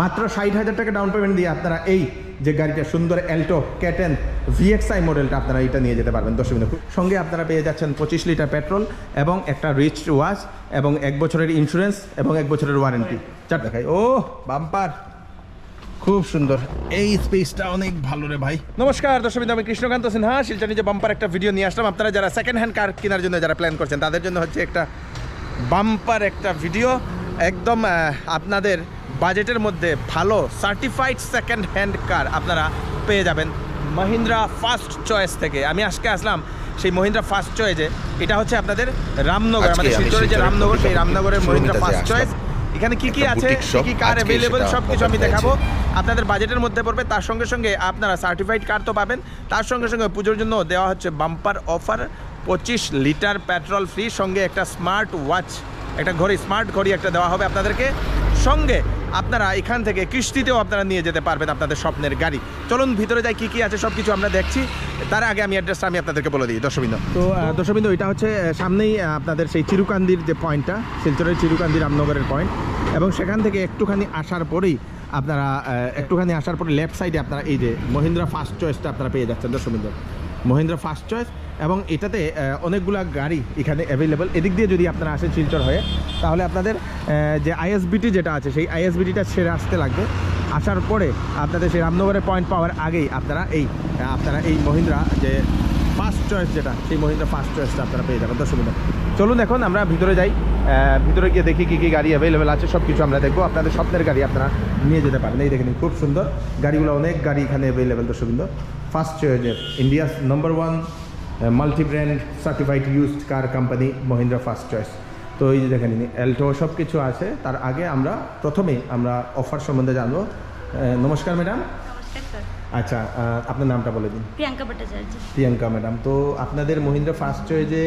মাত্র ষাট হাজার টাকা ডাউন পেমেন্ট দিয়ে আপনারা এই যে গাড়িটা, সুন্দর অ্যাল্টো ক্যাটেন ভিএক্সআই মডেলটা আপনারা এটা নিয়ে যেতে পারবেন দশ মিনিট সঙ্গে আপনারা পেয়ে যাচ্ছেন পঁচিশ লিটার পেট্রোল এবং একটা রিচ ওয়াশ এবং এক বছরের ইন্স্যুরেন্স এবং এক বছরের ওয়ারেন্টি চার দেখাই। ও বাম্পার খুব সুন্দর। এই স্পেসটা অনেক ভালো রে ভাই। নমস্কার দর্শকবিন্দু আমি কৃষ্ণকান্ত সিনহা, শিলচর নিজে বাম্পার একটা ভিডিও নিয়ে আসলাম। আপনারা যারা সেকেন্ড হ্যান্ড কার কেনার জন্য যারা প্ল্যান করছেন, তাদের জন্য হচ্ছে একটা বাম্পার একটা ভিডিও একদম আপনাদের বাজেটের মধ্যে ভালো সার্টিফাইড সেকেন্ড হ্যান্ড কার আপনারা পেয়ে যাবেন মহিন্দ্রা ফার্স্ট চয়েস থেকে। আমি আজকে আসলাম সেই মহিন্দ্রা ফার্স্ট চয়েসে এটা হচ্ছে আপনাদের রামনগর আমাদের আমি শিলচরের যে রামনগর সেই রামনগরের মহিন্দ্রা ফার্স্ট চয়েস এখানে কি কি আছে? কি কি কার অ্যাভেলেবল সব কিছু আমি দেখাবো। আপনাদের বাজেটের মধ্যে পড়বে তার সঙ্গে সঙ্গে আপনারা সার্টিফাইড কার তো পাবেন। তার সঙ্গে সঙ্গে পুজোর জন্য দেওয়া হচ্ছে বাম্পার অফার পঁচিশ লিটার পেট্রোল ফ্রি সঙ্গে একটা স্মার্ট ওয়াচ একটা ঘড়ি স্মার্ট ঘড়ি একটা দেওয়া হবে আপনাদেরকে। সঙ্গে আপনারা এখান থেকে কিস্তিতেও আপনারা নিয়ে যেতে পারবেন আপনাদের স্বপ্নের গাড়ি। চলুন, ভিতরে যাই, কী কী আছে সব কিছু আমরা দেখছি। তার আগে আমি অ্যাড্রেসটা আমি আপনাদেরকে বলে দিই দর্শবিন্দ তো দর্শবিন্দ এটা হচ্ছে সামনেই আপনাদের সেই চিরুকান্দির যে পয়েন্টটা, শিলচরের চিরুকান্দি রামনগরের পয়েন্ট। এবং সেখান থেকে একটুখানি আসার পরেই আপনারা একটুখানি আসার পরে লেফট সাইডে আপনারা এই যে মহিন্দ্রা ফার্স্ট চয়েসটা আপনারা পেয়ে যাচ্ছেন দর্শবিন্দ মহিন্দ্রা ফার্স্ট চয়েস এবং এটাতে অনেকগুলা গাড়ি এখানে অ্যাভেলেবেল এদিক দিয়ে যদি আপনারা আসেন শিলচর হয়ে, তাহলে আপনাদের যে আইএসবিটি যেটা আছে, সেই আইএসবিটিটা ছেড়ে আসতে লাগবে। আসার পরে আপনাদের সেই রামনগরের পয়েন্ট পাওয়ার আগেই আপনারা এই আপনারা এই মহিন্দ্রা যে ফার্স্ট চয়েস যেটা, সেই মহিন্দ্রা ফার্স্ট চয়েসটা আপনারা পেয়ে যাবেন। মিনিট চলুন এখন আমরা ভিতরে যাই। ভিতরে গিয়ে দেখি কী কী গাড়ি অ্যাভেলেবেল আছে সব কিছু আমরা দেখব। আপনাদের স্বপ্নের গাড়ি আপনারা নিয়ে যেতে পারেন। এই দেখেন খুব সুন্দর। গাড়িগুলো অনেক গাড়ি এখানে অ্যাভেলেবেল দর্শকবৃন্দ first চয়েসের India's number one multi brand certified used car company Mahindra first choice তো এই যে দেখেন অ্যাল্টো সব কিছু আছে। তার আগে আমরা প্রথমেই আমরা অফার সম্বন্ধে জানব। নমস্কার ম্যাডাম। আচ্ছা আপনার নামটা বলে দিন। প্রিয়াঙ্কা ভট্টাচার্য। প্রিয়াঙ্কা ম্যাডাম তো আপনাদের মহিন্দ্রা ফার্স্ট চয়েসে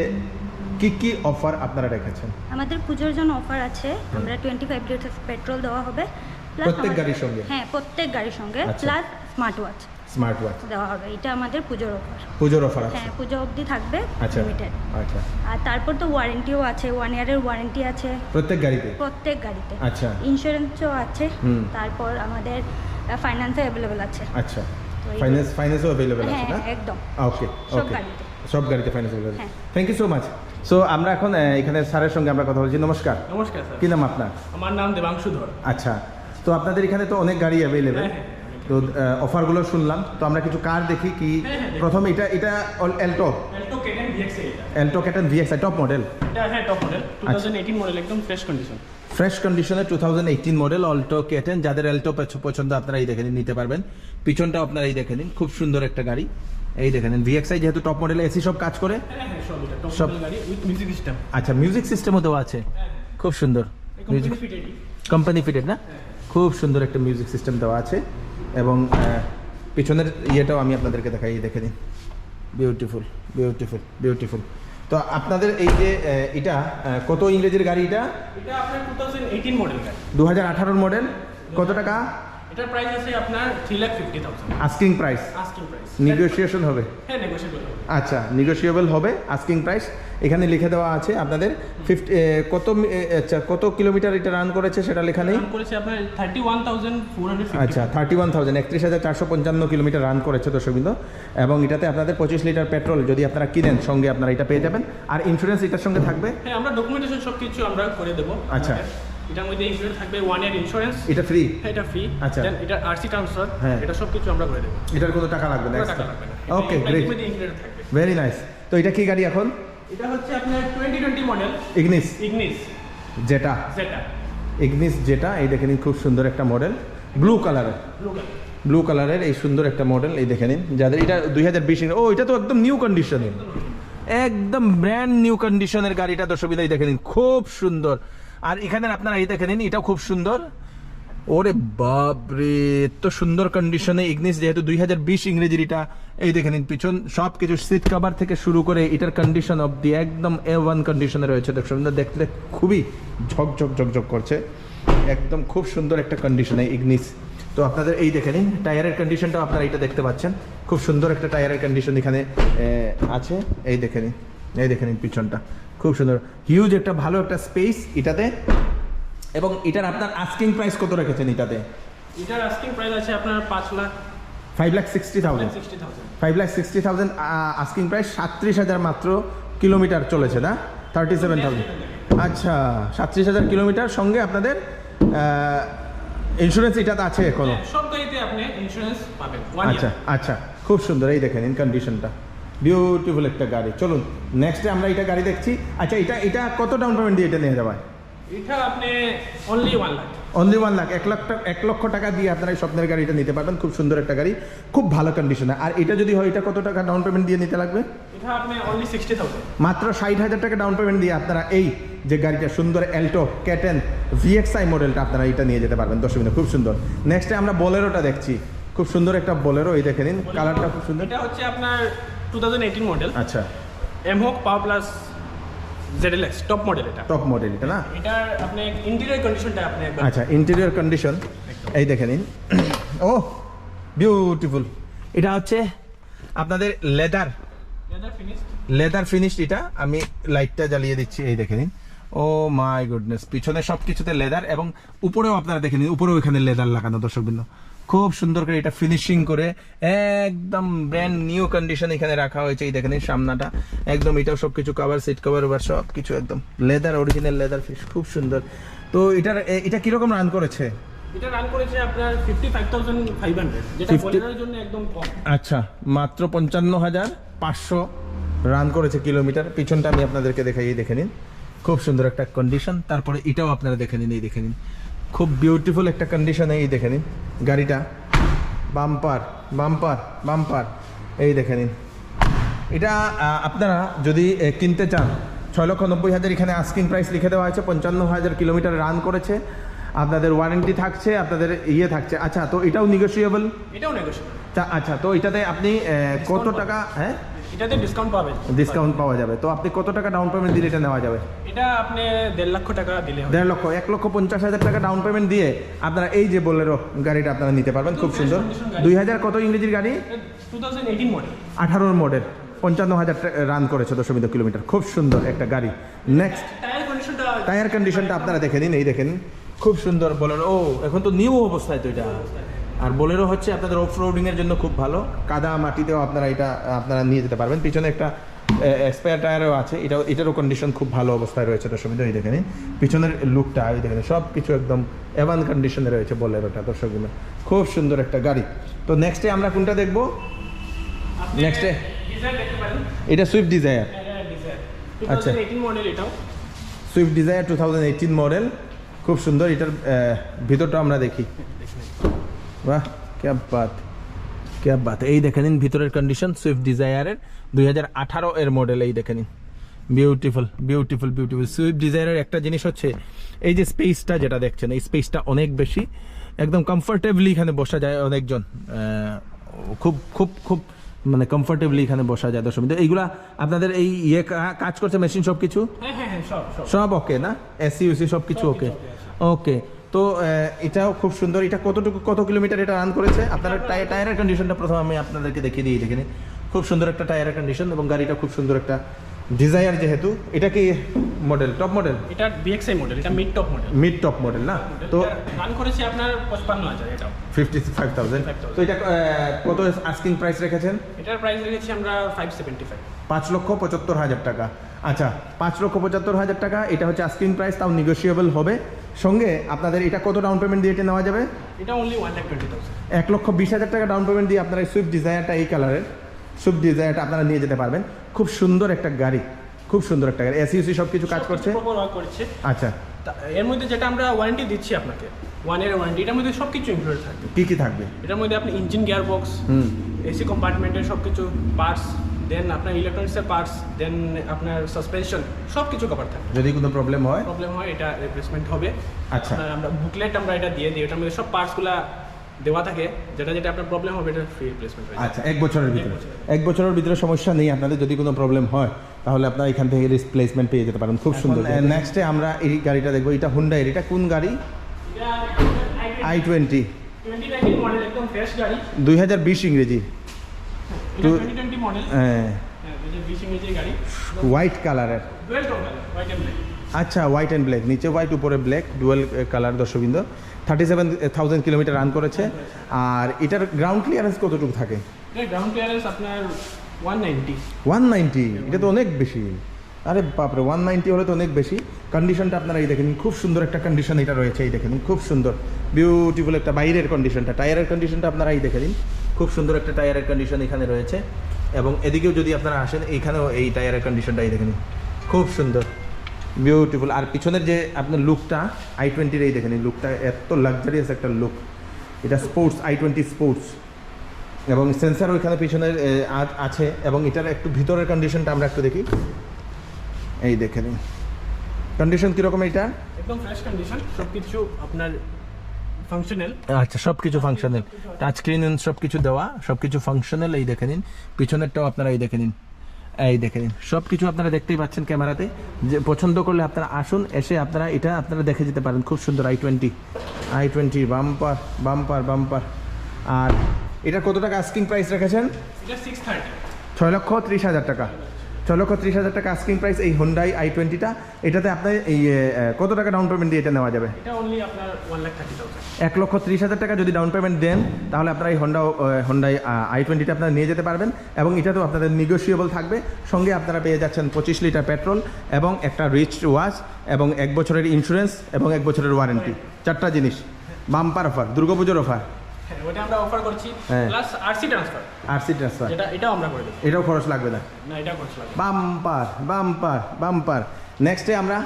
কি কি অফার আপনারা রেখেছেন? আমাদের পুজোর জন্য অফার আছে। আমরা টোয়েন্টি ফাইভ লিটার পেট্রোল দেওয়া হবে প্রত্যেক গাড়ির সঙ্গে? হ্যাঁ প্রত্যেক গাড়ির সঙ্গে। Plus smart watch smart watch দেওয়া হবে এটা আমাদের পুজোর অফার পুজোর অফার আছে। হ্যাঁ পুজো অবধি থাকবে আচ্ছা লিমিটেড আচ্ছা। আর তারপর তো ওয়ারেন্টিও আছে ওয়ান ইয়ারের ওয়ারেন্টি আছে। প্রত্যেক গাড়িতে? প্রত্যেক গাড়িতে। আচ্ছা। ইন্স্যুরেন্সও আছে। তারপর আমাদের ফাইন্যান্সও অ্যাভেলেবেল আছে। আচ্ছা। ফাইন্যান্স ফাইন্যান্সও অ্যাভেলেবেল আছে হ্যাঁ না? একদম। ওকে সব ওকে গাড়িতে। সব গাড়িতে ফাইন্যান্স অ্যাভেলেবেল হ্যাঁ। Thank you so much so আমরা এখন এখানে স্যারের সঙ্গে আমরা কথা বলছি। নমস্কার। নমস্কার স্যার। কি নাম আপনার? আমার নাম দেবাংশু ধর। আচ্ছা। তো আপনাদের এখানে তো অনেক গাড়ি অ্যাভেলেবেল হ্যাঁ, হ্যাঁ, তো অফারগুলো শুনলাম। তো আমরা কিছু কার দেখি কি হ্যাঁ, হ্যাঁ, প্রথম এটা এটা অ্যাল্টো কেটেন ভিএক্স এটা। Alto K ten VXi top model এটা হ্যাঁ টপ মডেল টু আচ্ছা। থাউজেন্ড এইটিন মডেল একদম ফ্রেশ কন্ডিশন ফ্রেশ কন্ডিশনে two thousand eighteen model Alto K ten যাদের অল্টো পছন্দ আপনারা এই দেখে নিন নিতে পারবেন। পিছনটা আপনারা এই দেখে নিন খুব সুন্দর একটা গাড়ি। এই দেখে নিন ভিএক্সআই যেহেতু টপ মডেলে এসি সব কাজ করে? হ্যাঁ সব এটা টপ মডেল গাড়ি উইথ মিউজিক সিস্টেম আচ্ছা মিউজিক সিস্টেমও দেওয়া আছে। খুব সুন্দর। কোম্পানি ফিটেড না? খুব সুন্দর একটা মিউজিক সিস্টেম দেওয়া আছে। এবং পিছনের ইয়েটাও আমি আপনাদেরকে দেখাই দেখে দিন বিউটিফুল বিউটিফুল বিউটিফুল তো আপনাদের এই যে এটা কত ইংরেজির গাড়ি এটা? এটা আপনার টু থাউজেন্ড এইটিন মডেল গাড়ি। দু হাজার আঠারোর মডেল কত টাকা? এটার প্রাইস আছে আপনার three lakh fifty thousand asking price asking price negotiation হবে। হ্যাঁ নেগোসিয়েবল আচ্ছা নেগোসিয়েবল হবে আস্কিং প্রাইস এখানে লিখে দেওয়া আছে আপনাদের ফিফটি কত আচ্ছা কত কিলোমিটার এটা রান করেছে সেটা লেখা নেই। আচ্ছা থার্টি ওয়ান থাউজেন্ড একত্রিশ হাজার চারশো পঞ্চান্ন কিলোমিটার রান করেছে দর্শকবৃন্দ। এবং এটাতে আপনাদের পঁচিশ লিটার পেট্রোল যদি আপনারা কিনেন সঙ্গে আপনারা এটা পেয়ে যাবেন। আর ইন্স্যুরেন্স এটার সঙ্গে থাকবে? হ্যাঁ আমরা ডকুমেন্টেশন সব কিছু আমরা করে দেবো। আচ্ছা। এটার মধ্যে ইন্স্যুরেন্স থাকবে ওয়ান ইয়ার ইন্স্যুরেন্স এটা ফ্রি হ্যাঁ এটা ফ্রি আচ্ছা। দেন এটা আরসি ট্রান্সফার হ্যাঁ। এটা সব কিছু আমরা করে দেবো। এটার কোনো টাকা লাগবে না টাকা লাগবে না। ওকে গ্রেট থাকবে ভেরি নাইস তো এটা কি গাড়ি এখন? এটা হচ্ছে আপনার twenty twenty model Ignis Ignis যেটা যেটা ইগনিস যেটা এই দেখে নিন খুব সুন্দর একটা মডেল ব্লু কালারের ব্লু কালারের এই সুন্দর একটা মডেল এই দেখে নিন। যাদের এটা দুই হাজার বিশ ও এটা তো একদম নিউ কন্ডিশনের একদম ব্র্যান্ড নিউ কন্ডিশনের গাড়িটা দর্শকবিদাই দেখে নিন খুব সুন্দর। আর এখানে আপনারা এই দেখে নিন এটাও খুব সুন্দর। ওরে বাপরে, এত সুন্দর কন্ডিশনে ইগনিস যেহেতু দুই হাজার বিশ ইংরেজির এটা এই দেখে নিন পিছন সব কিছু সিট কভার থেকে শুরু করে এটার কন্ডিশন অবধি একদম এ ওয়ান কন্ডিশনে রয়েছে। দর্শক দেখতে খুবই ঝকঝক ঝকঝক করছে। একদম খুব সুন্দর একটা কন্ডিশনে ইগনিস তো আপনাদের এই দেখে নিন, টায়ারের কন্ডিশনটাও আপনারা এটা দেখতে পাচ্ছেন। খুব সুন্দর একটা টায়ারের কন্ডিশন এখানে আছে। এই দেখে নিন, এই দেখে নিন পিছনটা। খুব সুন্দর হিউজ একটা ভালো একটা স্পেস এটাতে এবং এটার আপনার আস্কিং প্রাইস কত রেখেছেন এটাতে? এটার আস্কিং প্রাইস আছে আপনার পাঁচ lakh. Five lakh sixty thousand five lakh sixty thousand asking price সাতত্রিশ হাজার মাত্র কিলোমিটার চলেছে না? থার্টি সেভেন থাউজেন্ড আচ্ছা সাতত্রিশ হাজার কিলোমিটার সঙ্গে আপনাদের ইন্স্যুরেন্স এটাতে আছে এখনও? সব গাড়িতে আপনি ইন্স্যুরেন্স পাবেন আচ্ছা আচ্ছা খুব সুন্দর এই দেখেন ইন কন্ডিশনটা বিউটিফুল একটা গাড়ি। চলুন নেক্সটে আমরা এটা গাড়ি দেখছি। আচ্ছা এটা এটা কত ডাউন পেমেন্ট দিয়ে এটা নিয়ে যাবে? এটা আপনি only one lakh only one lakh এক লাখ এক লক্ষ টাকা দিয়ে আপনারা এই স্বপ্নের গাড়িটা নিতে পারবেন। খুব সুন্দর একটা গাড়ি। খুব ভালো কন্ডিশনে আর এটা যদি হয় এটা কত টাকা ডাউন পেমেন্ট দিয়ে নিতে লাগবে? এটা আপনি অনলি সিক্সটি থাউজেন্ড মাত্র ষাট হাজার টাকা ডাউন পেমেন্ট দিয়ে আপনারা এই যে গাড়িটা সুন্দর এল্টো ক্যাটেন ভিএক্সআই মডেলটা আপনারা এটা নিয়ে যেতে পারবেন দশ মিনিট। খুব সুন্দর। নেক্সটে আমরা বোলেরোটা দেখছি। খুব সুন্দর একটা বোলেরো এই দেখে নিন। কালারটা খুব সুন্দর। এটা হচ্ছে আপনার টু থাউজেন্ড এইটিন মডেল আচ্ছা। এম হোক power plus X top model এটা। টপ মডেল এটা না? এটার আপনি ইন্টেরিয়র কন্ডিশনটা আপনি একবার আচ্ছা ইন্টেরিয়র কন্ডিশন এই দেখে নিন। ও বিউটিফুল এটা হচ্ছে আপনাদের leather leather finish leather finished এটা। আমি লাইটটা জ্বালিয়ে দিচ্ছি এই দেখে নিন। ও মাই গুডনেস পিছনে সব কিছুতে লেদার এবং উপরেও আপনারা দেখে নিন উপরেও এখানে লেদার লাগানো দর্শকবৃন্দ। খুব সুন্দর করে এটা ফিনিশিং করে একদম ব্র্যান্ড নিউ কন্ডিশন এখানে রাখা হয়েছে। এই দেখে নিন সামনাটা। একদম এটাও সব কিছু কভার সিট কভার ওভার সব কিছু একদম। লেদার অরিজিনাল লেদার ফিশ খুব সুন্দর। তো এটার এটা কীরকম রান করেছে? এটা রান করেছে আপনার fifty five thousand five hundred যেটা 50 জন্য একদম কম। আচ্ছা মাত্র পঞ্চান্ন হাজার পাঁচশো রান করেছে কিলোমিটার পিছনটা আমি আপনাদেরকে দেখাই এই দেখে নিন। খুব সুন্দর একটা কন্ডিশন তারপরে এটাও আপনারা দেখে নিন এই দেখে নিন। খুব বিউটিফুল একটা কন্ডিশনে এই দেখে নিন। গাড়িটা। Bumper bumper bumper. এই দেখে নিন। এটা আপনারা যদি কিনতে চান ছয় লক্ষ নব্বই হাজার এখানে আস্কিং প্রাইস লিখে দেওয়া আছে পঞ্চান্ন হাজার কিলোমিটার রান করেছে। আপনাদের ওয়ারেন্টি থাকছে আপনাদের ইয়ে থাকছে। আচ্ছা তো এটাও নিগোসিয়েবল এটাও নেগোশিয়েবল তা আচ্ছা তো এটাতে আপনি কত টাকা হ্যাঁ? এটাতে ডিসকাউন্ট পাবেন। ডিসকাউন্ট পাওয়া যাবে। তো আপনি কত টাকা ডাউন পেমেন্ট দিলে এটা নেওয়া যাবে? এটা আপনি দেড় লক্ষ টাকা দিলে দেড় লক্ষ এক লক্ষ পঞ্চাশ হাজার টাকা ডাউন পেমেন্ট দিয়ে আপনারা এই যে বোলেরো গাড়িটা আপনারা নিতে পারবেন খুব সুন্দর। দুই হাজার কত ইংরেজির গাড়ি? টু থাউজেন্ড এইটিন মডেল আঠারোর মডেল পঞ্চান্ন হাজার রান করেছে দশমিত কিলোমিটার। খুব সুন্দর একটা গাড়ি। নেক্সট টায়ার কন্ডিশনটা আপনারা দেখে নিন এই দেখেন খুব সুন্দর বোলেরো ও এখন তো নিউ অবস্থায় তো এটা। আর বোলেরো হচ্ছে আপনাদের অফ রোডিংয়ের জন্য খুব ভালো। কাদা মাটিতেও আপনারা এটা আপনারা নিয়ে যেতে পারবেন। পিছনে একটা স্পেয়ার টায়ারও আছে। এটাও এটারও কন্ডিশন খুব ভালো অবস্থায় রয়েছে দর্শক এই দেখে নিন। পিছনের লুকটা এই দেখেন সব কিছু একদম এভান কন্ডিশনে রয়েছে বোলেরোটা দর্শক খুব সুন্দর একটা গাড়ি। তো নেক্সটে আমরা কোনটা দেখব? নেক্সটে এ? দেখতে পারেন। এটা সুইফট ডিজায়ার আচ্ছা। এইটিন মডেল এটাও। Swift Dzire two thousand eighteen model খুব সুন্দর এটার ভিতরটা আমরা দেখি। বাহ ক্যা বাত ক্যা বাত। এই দেখে নিন ভিতরের কন্ডিশন সুইফট ডিজায়ারের দুই হাজার আঠারো এর মডেল এই দেখে নিন। বিউটিফুল বিউটিফুল বিউটিফুল সুইফট ডিজায়ারের একটা জিনিস হচ্ছে এই যে স্পেসটা যেটা দেখছেন এই স্পেসটা অনেক বেশি একদম কমফোর্টেবলি এখানে বসা যায় অনেকজন। খুব খুব খুব মানে কমফোর্টেবলি এখানে বসা যায় দর্শক এইগুলা আপনাদের এই ইয়ে কাজ করছে মেশিন সব কিছু হ্যাঁ হ্যাঁ হ্যাঁ সব সব। সব ওকে না? এসি ইউসি সব কিছু ওকে ওকে তো এটাও খুব সুন্দর। এটা কতটুকু কত কিলোমিটার এটা রান করেছে? আপনার টায়ার টায়ারের কন্ডিশনটা প্রথম আমি আপনাদেরকে দেখিয়ে দিই দেখে খুব সুন্দর একটা টায়ারের কন্ডিশন এবং গাড়িটা খুব সুন্দর একটা ডিজায়ার যেহেতু। এটা কি মডেল টপ মডেল এটা বিএক্সআই মডেল এটা mid top model mid top model না? তো রান করেছে আপনার পঁচপান্ন হাজার এটাও। ফিফটি ফাইভ থাউজেন্ড তো এটা কত আস্কিং প্রাইস রেখেছেন? এটার প্রাইস রেখেছি আমরা ফাইভ সেভেন্টি ফাইভ পাঁচ লক্ষ পঁচাত্তর হাজার টাকা। আচ্ছা পাঁচ লক্ষ পঁচাত্তর হাজার টাকা এটা হচ্ছে আস্কিং প্রাইস তাও নিগোসিয়েবল হবে। সঙ্গে আপনাদের এটা কত ডাউন পেমেন্ট দিয়ে এটা নেওয়া যাবে? এটা only one lakh twenty thousand এক লক্ষ বিশ হাজার টাকা ডাউন পেমেন্ট দিয়ে আপনারা সুইফট ডিজায়ারটা এই কালারের সুইফট ডিজায়ারটা আপনারা নিয়ে যেতে পারবেন। খুব সুন্দর একটা গাড়ি খুব সুন্দর একটা গাড়ি। এসি ইউসি সব কিছু কাজ করছে? করছে। আচ্ছা। এর মধ্যে যেটা আমরা ওয়ারেন্টি দিচ্ছি আপনাকে ওয়ান ইয়ার ওয়ারেন্টি এটার মধ্যে সব কিছু ইনক্লুড থাকবে। কি কি থাকবে? এটার মধ্যে আপনি ইঞ্জিন গিয়ার বক্স হুম। এসি কম্পার্টমেন্টের সব কিছু পার্টস দেন আপনার ইলেকট্রনিক্সের পার্টস দেন আপনার সাসপেনশন সব কিছু কভার থাকবে। যদি কোনো প্রবলেম হয়? প্রবলেম হয় এটা রিপ্লেসমেন্ট হবে। আচ্ছা। আমরা বুকলেট আমরা এটা দিয়ে দিই এটার মধ্যে সব পার্টসগুলো দেওয়া থাকে যেটা যেটা আপনার প্রবলেম হবে এটা ফ্রি রিপ্লেসমেন্ট হয়ে আচ্ছা এক বছরের ভিতরে। এক বছরের ভিতরে। সমস্যা নেই আপনাদের যদি কোনো প্রবলেম হয় তাহলে আপনারা এখান থেকে রিপ্লেসমেন্ট পেয়ে যেতে পারেন খুব সুন্দর। নেক্সটে আমরা এই গাড়িটা দেখব এটা হুন্ডা এটা কোন গাড়ি? আই টোয়েন্টি টোয়েন্টি মডেল একদম ফ্রেশ গাড়ি। দুই হাজার বিশ ইংরেজি এটা তো- টোয়েন্টি টোয়েন্টি মডেল হ্যাঁ হ্যাঁ হোয়াইট কালারের আচ্ছা হোয়াইট অ্যান্ড ব্ল্যাক নিচে হোয়াইট উপরে ব্ল্যাক ডুয়েল কালার দর্শকবৃন্দ। Thirty seven thousand kilometre run করেছে। আর এটার গ্রাউন্ড ক্লিয়ারেন্স কতটুকু থাকে? গ্রাউন্ড ক্লিয়ারেন্স আপনার ওয়ান নাইনটি ওয়ান নাইনটি এটা তো অনেক বেশি। আরে বাপরে ওয়ান নাইনটি হলে তো অনেক বেশি। কন্ডিশনটা আপনারা এই দেখেন খুব সুন্দর একটা কন্ডিশন এটা রয়েছে এই দেখেন খুব সুন্দর। বিউটিফুল একটা বাইরের কন্ডিশনটা টায়ারের কন্ডিশনটা আপনারা এই দেখে দিন। খুব সুন্দর একটা টায়ারের কন্ডিশন এখানে রয়েছে। এবং এদিকেও যদি আপনারা আসেন, এইখানেও এই টায়ারের কন্ডিশনটা এই দেখেন খুব সুন্দর। বিউটিফুল আর পিছনের যে আপনার লুকটা আই টোয়েন্টির এই দেখেন লুকটা এত লাক্সারিয়াস একটা লুক এটা স্পোর্টস আই টোয়েন্টি স্পোর্টস এবং সেন্সার ওইখানে পিছনের আছে। এবং এটার একটু ভিতরের কন্ডিশনটা আমরা একটু দেখি। এই দেখে নিন। কন্ডিশন কীরকম এটা একদম ফ্রেশ কন্ডিশন সব কিছু আপনার ফাংশনাল আচ্ছা সব কিছু ফাংশনাল টাচ স্ক্রিন সব কিছু দেওয়া সব কিছু ফাংশনাল এই দেখে নিন। পিছনেরটাও আপনারা এই দেখে নিন। এই দেখে নিন। সব কিছু আপনারা দেখতেই পাচ্ছেন ক্যামেরাতে। যে পছন্দ করলে আপনারা আসুন এসে আপনারা এটা আপনারা দেখে যেতে পারেন। খুব সুন্দর i twenty i twenty bumper bumper bumper আর এটা কত টাকা আস্কিং প্রাইস রেখেছেন? ছয় লক্ষ ত্রিশ হাজার টাকা। ছয় লক্ষ ত্রিশ হাজার টাকা আস্কিং প্রাইস এই হোন্ডাই আই টোয়েন্টিটা এটাতে আপনার এই কত টাকা ডাউন পেমেন্ট দিয়ে এটা নেওয়া যাবে? এক লক্ষ ত্রিশ হাজার টাকা যদি ডাউন পেমেন্ট দেন তাহলে আপনারা এই হন্ডা হন্ডাই আই টোয়েন্টিটা আপনারা নিয়ে যেতে পারবেন এবং এটাতেও আপনাদের নিগোসিয়েবল থাকবে। সঙ্গে আপনারা পেয়ে যাচ্ছেন পঁচিশ লিটার পেট্রোল এবং একটা রিচ ওয়াচ এবং এক বছরের ইন্স্যুরেন্স এবং এক বছরের ওয়ারেন্টি চারটা জিনিস। বাম্পার অফার দুর্গাপুজোর অফার হ্যাঁ ওটা আমরা অফার করছি হ্যাঁ। Plus RC transfer RC transfer যেটা এটাও আমরা করে দেবো। এটাও খরচ লাগবে না? লাগবে বাম্পার বাম্পার বাম্পার। নেক্সটে আমরা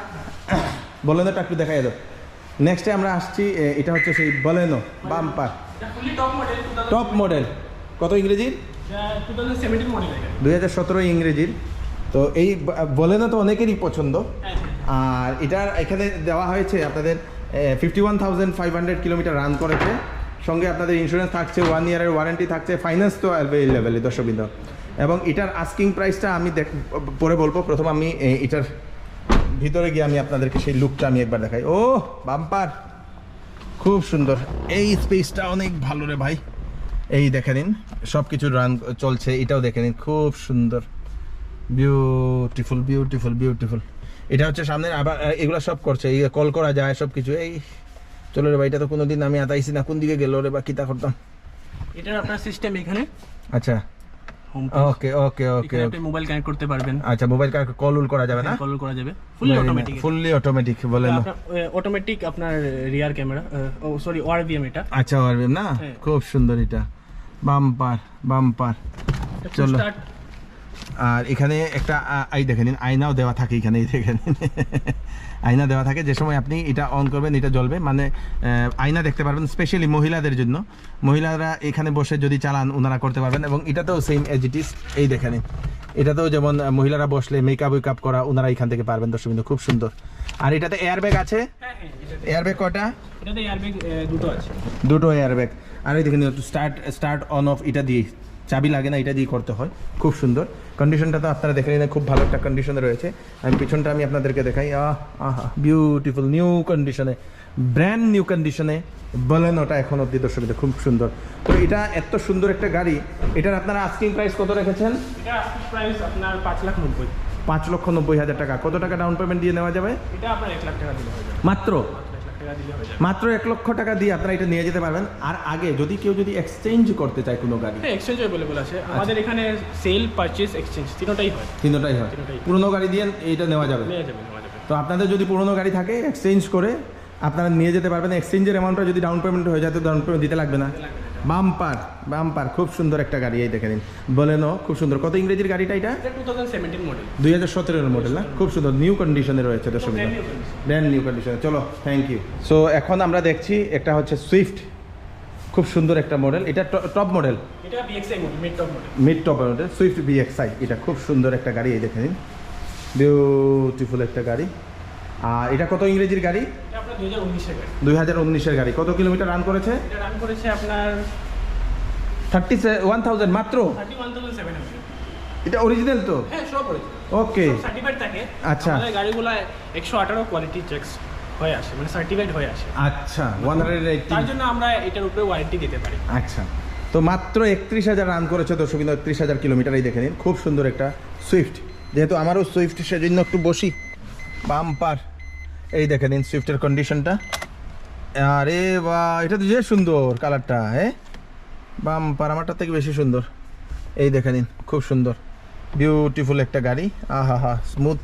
বলেনোটা একটু দেখাই দাও নেক্সটে আমরা আসছি এটা হচ্ছে সেই বলেনো বাম্পার। টপ মডেল কত ইংরেজির? দুই হাজার সতেরো ইংরেজির। তো এই বলেনো তো অনেকেরই পছন্দ। হ্যাঁ হ্যাঁ আর এটার এখানে দেওয়া হয়েছে আপনাদের fifty one thousand five hundred kilometre run করেছে। সঙ্গে আপনাদের ইন্স্যুরেন্স থাকছে ওয়ান ইয়ারের ওয়ারেন্টি থাকছে ফাইন্যান্স তো অ্যাভেলেবেল দর্শকবৃন্দ। এবং এটার আস্কিং প্রাইসটা আমি দেখ, পরে বলব, প্রথম আমি এটার ভিতরে গিয়ে আমি আপনাদেরকে সেই লুকটা আমি একবার দেখাই। ও বাম্পার খুব সুন্দর। এই স্পেসটা অনেক ভালো রে ভাই। এই দেখে নিন সব কিছু রান চলছে, এটাও দেখে নিন, খুব সুন্দর। বিউটিফুল বিউটিফুল বিউটিফুল এটা হচ্ছে সামনের আবার, এগুলো সব করছে কল করা যায় সব কিছু এই চলো রে ভাই এটা তো কোনোদিন আমি আতাইছি না। কোন দিকে গেল রে বা কিতা করতাম? এটার আপনার সিস্টেম এখানে? আচ্ছা। ওকে ওকে ওকে আপনি মোবাইল কানেক্ট করতে পারবেন। আচ্ছা মোবাইল কল উল করা যাবে না? কল করা যাবে। ফুলি অটোমেটিক ফুললি অটোমেটিক বলেন। অটোমেটিক আপনার রিয়ার ক্যামেরা ও সরি ওআরভিএম এটা। আচ্ছা পারবেন না? হ্যাঁ। খুব সুন্দর এটা। বাম্পার বাম্পার চলো। আর এখানে একটা আই দেখে নিন। আয়নাও দেওয়া থাকে এখানে দেখে নিন। আয়না দেওয়া থাকে যে সময় আপনি এটা অন করবেন এটা জ্বলবে মানে আয়না দেখতে পারবেন স্পেশালি মহিলাদের জন্য। মহিলারা এখানে বসে যদি চালান ওনারা করতে পারবেন এবং এটাতেও সেম এজ ইট ইস এই দেখে নিন। এটাতেও যেমন মহিলারা বসলে মেকআপ উইকআপ করা ওনারা এখান থেকে পারবেন দর্শক বিন্দু খুব সুন্দর। আর এটাতে এয়ারব্যাগ আছে? এয়ারব্যাগ কটা দুটো আছে। দুটো এয়ারব্যাগ আর এই দেখেন স্টার্ট স্টার্ট অন অফ এটা দিয়ে চাবি লাগে না এটা দিয়ে করতে হয়। খুব সুন্দর। কন্ডিশনটা তো আপনারা দেখে নিন খুব ভালো একটা কন্ডিশনে রয়েছে। আমি পিছনটা আমি আপনাদেরকে দেখাই। আহ আহা বিউটিফুল নিউ কন্ডিশনে ব্র্যান্ড নিউ কন্ডিশনে বলেন ওটা এখন অব্দি দর্শক খুব সুন্দর। তো এটা এত সুন্দর একটা গাড়ি এটার আপনারা আস্কিং প্রাইস কত রেখেছেন? এটা প্রাইস আপনার পাঁচ লাখ নব্বই। পাঁচ লক্ষ নব্বই হাজার টাকা। কত টাকা ডাউন পেমেন্ট দিয়ে নেওয়া যাবে? এটা আপনার এক লাখ টাকা দিলে যাবে। মাত্র? মাত্র এক লক্ষ টাকা দিয়ে আপনারা এটা নিয়ে যেতে পারবেন। আর আগে যদি কেউ যদি এক্সচেঞ্জ করতে চায় কোনো গাড়ি। এক্সচেঞ্জ অ্যাভেলেবল আছে। আমাদের এখানে সেল পারচেজ এক্সচেঞ্জ তিনটাই হয়। তিনটাই হয়। পুরনো গাড়ি দিয়ে এটা নেওয়া যাবে। তো আপনাদের যদি পুরনো গাড়ি থাকে এক্সচেঞ্জ করে আপনারা নিয়ে যেতে পারবেন। এক্সচেঞ্জের অ্যামাউন্টটা যদি ডাউন পেমেন্ট হয়ে যায় তো ডাউন পেমেন্ট দিতে লাগবে না। বাম্পার বাম্পার খুব সুন্দর একটা গাড়ি এই দেখে নিন। বলেনো খুব সুন্দর। কত ইংরেজির গাড়িটা এটা? দুই হাজার সতেরোর মডেল না? খুব সুন্দর নিউ কন্ডিশনে রয়েছে দর্শক ব্র্যান্ড নিউ কন্ডিশনে চলো থ্যাংক ইউ সো এখন আমরা দেখছি একটা হচ্ছে সুইফট খুব সুন্দর একটা মডেল এটা top model mid top model Swift VXI এটা খুব সুন্দর একটা গাড়ি এই দেখে নিন। বিউটিফুল একটা গাড়ি। আর এটা কত ইংরেজির গাড়ি? দুই হাজার উনিশের গাড়ি। কত কিলোমিটার রান করেছে? এটা রান করেছে আপনার থার্টি ওয়ান থাউজেন্ড মাত্র? এটা অরিজিনাল তো? হ্যাঁ সব ওকে সার্টিফাইড থাকে। আচ্ছা। আমাদের গাড়িগুলো একশো আঠারো কোয়ালিটি চেকস হয়ে আসে মানে সার্টিফাইড হয়ে আসে। আচ্ছা ওয়ান হান্ড্রেড তার জন্য আমরা এটার উপরে ওয়ারেন্টি দিতে পারি। আচ্ছা। তো মাত্র একত্রিশ হাজার রান করেছে দর্শক কিন্তু একত্রিশ হাজার কিলোমিটারই দেখে নিন। খুব সুন্দর একটা সুইফট যেহেতু আমারও সুইফট সেজন্য একটু বসি। বাম্পার এই দেখে নিন সুইফটের কন্ডিশনটা আরে বা, এটা তো যে সুন্দর কালারটা হ্যাঁ বাম পারামাটার থেকে বেশি সুন্দর। এই দেখে নিন, খুব সুন্দর। বিউটিফুল একটা গাড়ি আহা হা স্মুথ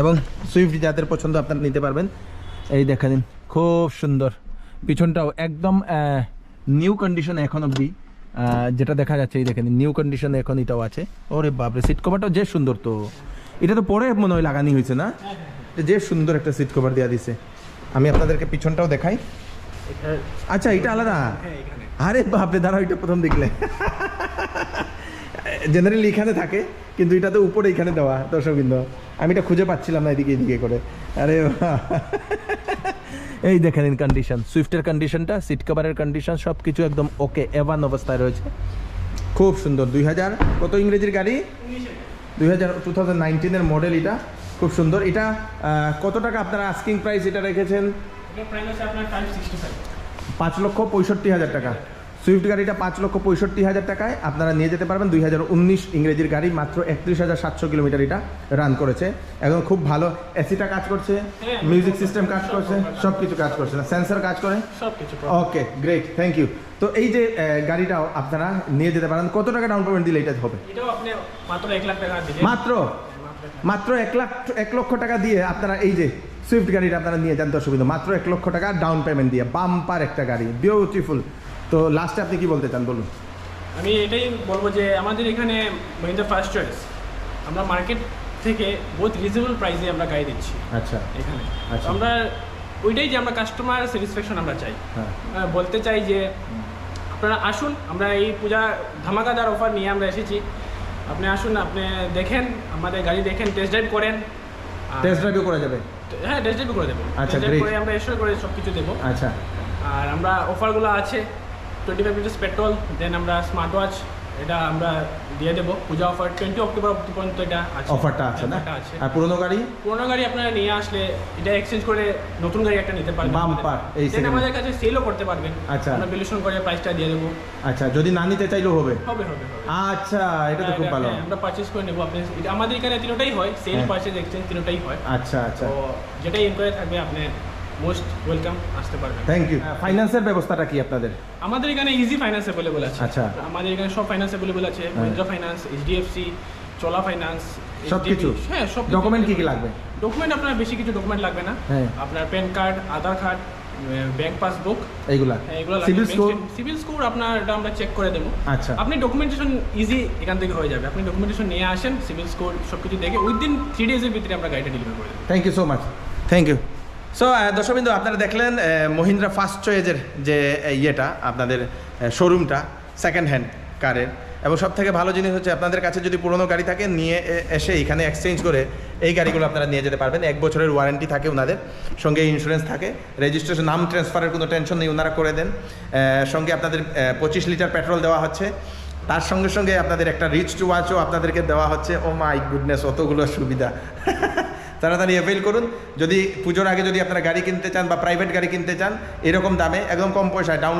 এবং সুইফট যাদের পছন্দ আপনারা নিতে পারবেন, এই দেখে নিন, খুব সুন্দর। পিছনটাও একদম নিউ কন্ডিশন এখন অবধি যেটা দেখা যাচ্ছে, এই দেখেন নিউ কন্ডিশনে এখন এটাও আছে। ওরে বাপরে সিট কভারটাও যে সুন্দর তো। এটা তো পরে মনে হয় লাগানি হয়েছে না? যে সুন্দর একটা সিট কভার দেওয়া দিছে। আমি আপনাদেরকে পিছনটাও দেখাই। আচ্ছা এটা আলাদা? আরে বাপরে, দাঁড়াও, এটা প্রথম দেখলে। জেনারেলি এখানে থাকে, কিন্তু এটা তো উপরে এখানে দেওয়া, দর্শকবৃন্দ। আমি এটা খুঁজে পাচ্ছিলাম না এদিকে এদিকে করে। আরে। এই দেখেন ইন কন্ডিশন সুইফটের কন্ডিশনটা সিট কভারের কন্ডিশন সব কিছু একদম ওকে এভান অবস্থায় রয়েছে। খুব সুন্দর। দুই হাজার, কত ইংরেজির গাড়ি? দুই হাজার টু থাউজেন্ড নাইনটিনের মডেল এটা। খুব সুন্দর। এটা কত টাকা আপনারা আস্কিং প্রাইস এটা রেখেছেন? পাঁচ লক্ষ পঁয়ষট্টি হাজার টাকা। সুইফট গাড়িটা পাঁচ লক্ষ পঁয়ষট্টি হাজার টাকায় আপনারা নিয়ে যেতে পারবেন দুই হাজার উনিশ ইংরেজির গাড়ি মাত্র একত্রিশ হাজার সাতশো কিলোমিটার এটা রান করেছে। এখন খুব ভালো এসিটা কাজ করছে হ্যাঁ, মিউজিক সিস্টেম কাজ করছে সব কিছু কাজ করছে না। সেন্সার কাজ করে? ওকে গ্রেট থ্যাংক ইউ তো এই যে গাড়িটাও আপনারা নিয়ে যেতে পারেন। কত টাকা ডাউন পেমেন্ট দিলে এটা হবে? মাত্র? মাত্র এক লাখ এক লক্ষ টাকা দিয়ে আপনারা এই যে সুইফট গাড়িটা আপনারা নিয়ে যান দর্শক। মাত্র এক লক্ষ টাকা ডাউন পেমেন্ট দিয়ে বাম্পার একটা গাড়ি বিউটিফুল তো লাস্টে আপনি কি বলতে চান বলুন। আমি এটাই বলব যে আমাদের এখানে মহিন্দ্রা ফার্স্ট চয়েস আমরা মার্কেট থেকে বহুত রিজনেবল প্রাইসে আমরা গাড়ি দিচ্ছি আচ্ছা। এখানে। আচ্ছা। আমরা ওইটাই যে আমরা কাস্টমার স্যাটিসফ্যাকশন আমরা চাই। হ্যাঁ। বলতে চাই যে আপনারা আসুন আমরা এই পূজা ধামাকাদার অফার নিয়ে আমরা এসেছি। আপনি আসুন আপনি দেখেন আমাদের গাড়ি দেখেন টেস্ট ড্রাইভ করেন। টেস্ট ড্রাইভও করা যাবে? হ্যাঁ টেস্ট ড্রাইভও করে দেবো। আচ্ছা, করে আমরা এসে করে সব কিছু দেবো। আচ্ছা। আর আমরা অফারগুলো আছে টোয়েন্টি ফাইভ লিটার্স পেট্রোল দেন আমরা স্মার্ট ওয়াচ এটা আমরা দিয়ে দেবো। পূজা অফার টোয়েন্টি অক্টোবর অব্দি পর্যন্ত এটা আছে। অফারটা আছে না? আছে। আর পুরোনো গাড়ি? পুরোনো গাড়ি আপনারা নিয়ে আসলে এটা এক্সচেঞ্জ করে নতুন গাড়ি একটা নিতে পারবেন Bumper, এই second. আমাদের কাছে সেলও করতে পারবেন। আচ্ছা। আমরা ভ্যালুয়েশন করে প্রাইসটা দিয়ে দেবো। আচ্ছা যদি না নিতে চাইলেও হবে? হবে হবে। আচ্ছা এটা তো খুব হ্যাঁ, ভালো। হ্যাঁ, আমরা পারচেজ করে নেব। আপনি আমাদের এখানে তিনটাই হয়। সেল। পারচেজ এক্সচেঞ্জ তিনটাই হয়। আচ্ছা আচ্ছা। তো যেটাই এনকোয়ারি থাকবে আপনি মোস্ট ওয়েলকাম আসতে পারবেন। থ্যাংক ইউ ফাইন্যান্সের ব্যবস্থাটা কি আপনাদের? আমাদের এখানে ইজি ফাইন্যান্স অ্যাভেলেবল আছে। আচ্ছা। আমাদের এখানে সব ফাইন্যান্স অ্যাভেলেবল আছে। Mahindra finance HDFC Chola finance সবকিছু? হ্যাঁ সব Document কি কি লাগবে? ডকুমেন্ট আপনার বেশি কিছু ডকুমেন্ট লাগবে না। হ্যাঁ। আপনার PAN card Aadhaar card bank passbook এইগুলা? এগুলো সিভিল স্কোর সিভিল স্কোর আপনার এটা আমরা চেক করে দেবো। আচ্ছা। আপনি ডকুমেন্টেশন ইজি এখান থেকে হয়ে যাবে। আপনি ডকুমেন্টেশন নিয়ে আসেন সিভিল স্কোর সব কিছু দেখে উইদিন থ্রি ডেজের ভিতরে আমরা গাড়িটা ডেলিভারি করে দেবো। Thank you so much thank you so দর্শকবিন্দু, আপনারা দেখলেন মহিন্দ্রা ফার্স্ট চয়েজের যে ইয়েটা, আপনাদের শোরুমটা সেকেন্ড হ্যান্ড কারের এবং সব থেকে ভালো জিনিস হচ্ছে, আপনাদের কাছে যদি পুরনো গাড়ি থাকে, নিয়ে এসে এখানে এক্সচেঞ্জ করে এই গাড়িগুলো আপনারা নিয়ে যেতে পারবেন। এক বছরের ওয়ারেন্টি থাকে ওনাদের। সঙ্গে ইন্স্যুরেন্স থাকে। রেজিস্ট্রেশন নাম ট্রান্সফারের কোনো টেনশন নেই, ওনারা করে দেন। সঙ্গে আপনাদের পঁচিশ লিটার পেট্রোল দেওয়া হচ্ছে। তার সঙ্গে সঙ্গে আপনাদের একটা রিচ টু ওয়াচও আপনাদেরকে দেওয়া হচ্ছে। ও মাই গুডনেস অতগুলো সুবিধা। তাড়াতাড়ি অ্যাভেল করুন। যদি পুজোর আগে যদি আপনারা গাড়ি কিনতে চান বা প্রাইভেট গাড়ি কিনতে চান, এরকম দামে, একদম কম পয়সায় ডাউন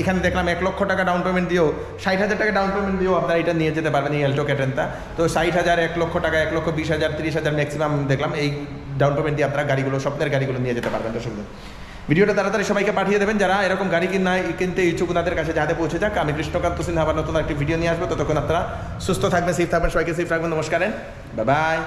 এখানে দেখলাম এক লক্ষ টাকা ডাউন পেমেন্ট দিয়েও, ষাট হাজার টাকা ডাউন পেমেন্ট দিয়েও আপনারা এটা নিয়ে যেতে পারবেন এই এলটো ক্যাটেনটা তো ষাট হাজার, এক লক্ষ টাকা, এক লক্ষ বিশ হাজার, তিরিশ হাজার ম্যাক্সিমাম দেখলাম, এই ডাউন পেমেন্ট দিয়ে আপনারা গাড়িগুলো, স্বপ্নের গাড়িগুলো নিয়ে যেতে পারবেন। দর্শক ভিডিওটা তাড়াতাড়ি সবাইকে পাঠিয়ে দেবেন। যারা এরকম গাড়ি কিনা, কিনতে ইচ্ছুক তাদের কাছে যাতে পৌঁছে যাক, আমি কৃষ্ণকান্ত সিনহা আবার নতুন একটি ভিডিও নিয়ে আসব। ততক্ষণ আপনারা সুস্থ থাকবেন সেফ থাকবেন, সবাইকে সেফ রাখবেন, নমস্কারেন বাই বাই